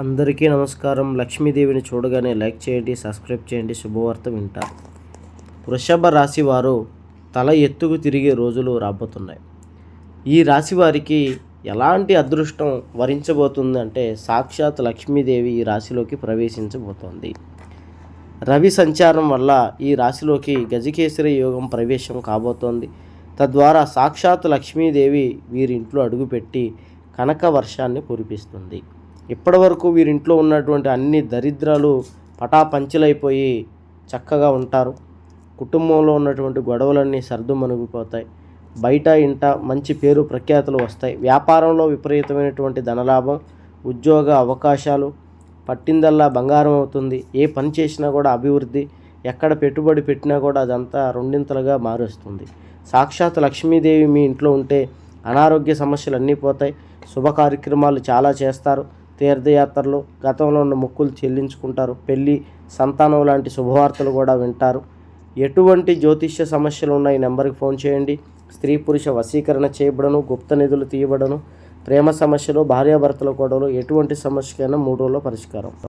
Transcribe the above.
అందరికీ నమస్కారం. లక్ష్మీదేవిని చూడగానే లైక్ చేయండి సబ్స్క్రైబ్ చేయండి. శుభవార్త వింటారు వృషభ రాశి వారు తల ఎత్తుకు తిరిగే రోజులు రాబోతున్నాయి. ఈ రాశి వారికి ఎలాంటి అదృష్టం వరించబోతుంది అంటే సాక్షాత్ లక్ష్మీదేవి ఈ రాశిలోకి ప్రవేశించబోతోంది. రవి సంచారం వల్ల ఈ రాశిలోకి గజకేసరి యోగం ప్రవేశం కాబోతోంది. తద్వారా సాక్షాత్ లక్ష్మీదేవి వీరింట్లో అడుగుపెట్టి కనక వర్షాన్ని కురిపిస్తుంది. ఇప్పటివరకు వీరింట్లో ఉన్నటువంటి అన్ని దరిద్రాలు పటాపంచలైపోయి చక్కగా ఉంటారు. కుటుంబంలో ఉన్నటువంటి గొడవలన్నీ సర్దుమణిగిపోతాయి బయట ఇంట మంచి పేరు ప్రఖ్యాతులు వస్తాయి. వ్యాపారంలో విపరీతమైనటువంటి ధనలాభం ఉద్యోగ అవకాశాలు పట్టిందల్లా బంగారం అవుతుంది. ఏ పని చేసినా కూడా అభివృద్ధి ఎక్కడ పెట్టుబడి పెట్టినా కూడా అదంతా రెండింతలుగా మారుస్తుంది. సాక్షాత్ లక్ష్మీదేవి మీ ఇంట్లో ఉంటే అనారోగ్య సమస్యలు అన్నీ పోతాయి. శుభ కార్యక్రమాలు చాలా చేస్తారు. తీర్థయాత్రలు గతంలో ఉన్న మొక్కులు చెల్లించుకుంటారు. పెళ్ళి సంతానం లాంటి శుభవార్తలు కూడా వింటారు. ఎటువంటి జ్యోతిష్య సమస్యలు ఉన్న ఈ నెంబర్కి ఫోన్ చేయండి. స్త్రీ పురుష వశీకరణ చేయబడను గుప్త నిధులు తీయబడను. ప్రేమ సమస్యలు భార్యాభర్తల గొడవలు ఎటువంటి సమస్యకైనా మూడు రోజుల్లో పరిష్కారం.